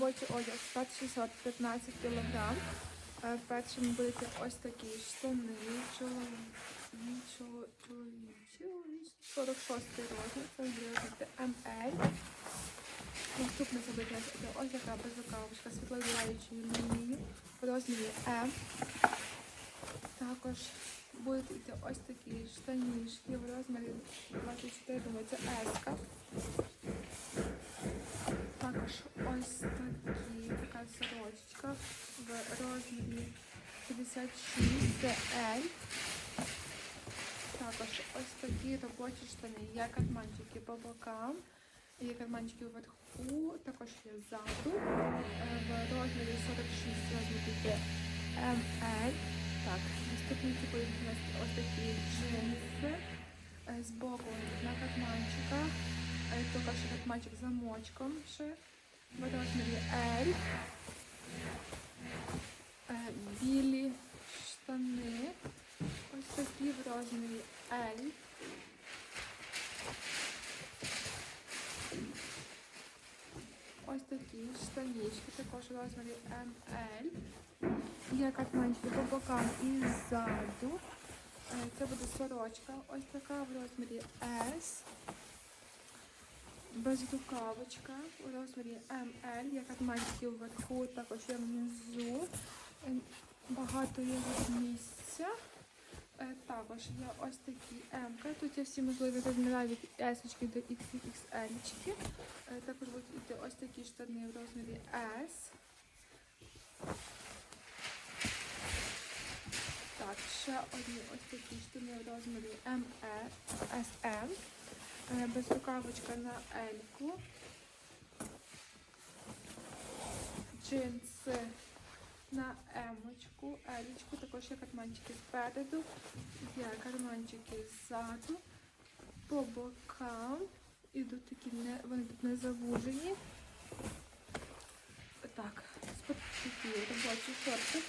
робочий одяг 615 кг. Першими будуть ось такі штани, чоловічі, чоловічі, 46 розмір, це розмір ML. Наступне це буде ось така безрукавочка світловіляючої лінії в розмірі М. Також будуть йти ось такі штанішки в розмірі 24, думаю, це S. Також ось такі, така сорочка в розмірі 56, це L. Також ось такі робочі штани. Є карманчики по бокам, є карманчики вверху, також є ззаду. Е, В розмірі 46 розмір є ML. Так, наступні ці у нас ось такі джинси. Е, Збоку на карманчиках. Е, Також карманчик замочком ще в розмірі L. Білі штани. Ось такі в розмірі L. Ось такі штанішки, також в розмірі ML. Є карманчики по бокам і ззаду. Це буде сорочка. Ось така в розмірі S. Безрукавочка у розмірі ML. Є карманчики вверху, також є внизу. Е, Багато є місця. Е, Також є ось такі М. Тут є всі можливі розміри від S до XXL. Е, Також будуть йти ось такі штани в розмірі S. Так, ще одні ось такі штани в розмірі SM. Е, Безрукавочка на L-ку. Джинси на Емочку, Елічку, також є карманчики спереду, є карманчики ззаду, по бокам. Ідуть такі не, вони тут не завужені. Так, такі робочі шорти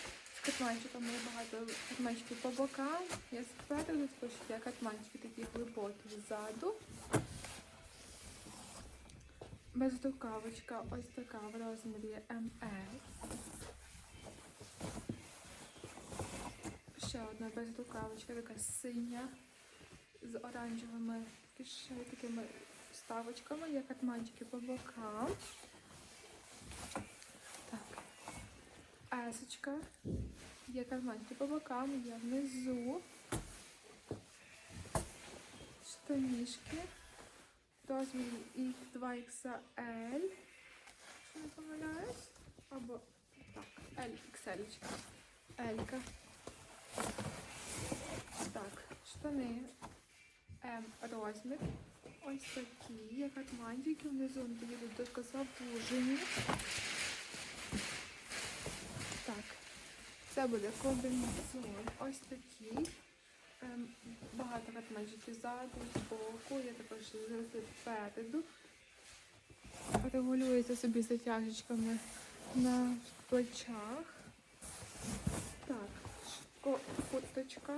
з карманчиками є багато карманчиків по бокам, є спереду, також є карманчики такі глибокі ззаду. Безрукавочка ось така в розмірі ML. Ще одна безрукавочка, така синя з оранжевими такими вставочками, є катманчики по бокам. Есочка. Є карманчики по бокам, є внизу. Штанішки. Розмір їх 2XL. Якщо не помиляюсь. Або так, LXL. Елька. Так, штани М розмір. Ось такі, як атмантики, внизу вони дуже завужені. Так, це буде комбінезон. Ось такий. Ем, багато катманчиків ззаду, збоку, я також завжди спереду. Регулюється собі затяжечками на плечах. Так, курточка.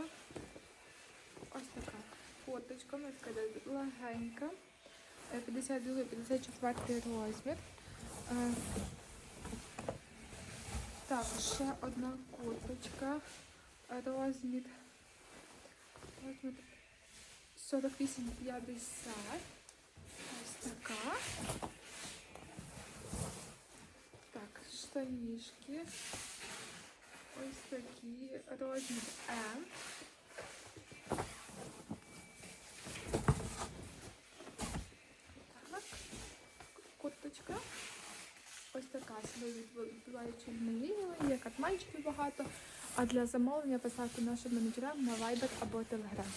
Ось така курточка, така легенька. Е, 52-54 розмір. Е, Так, ще одна курточка. Е, Розмір. Розмір 48-50. Ось така. Так, штанішки. Ось такі розмір М. така себе відбуваючи як є мальчиків багато. А для замовлення писати нашим менеджерам на Viber або Telegram.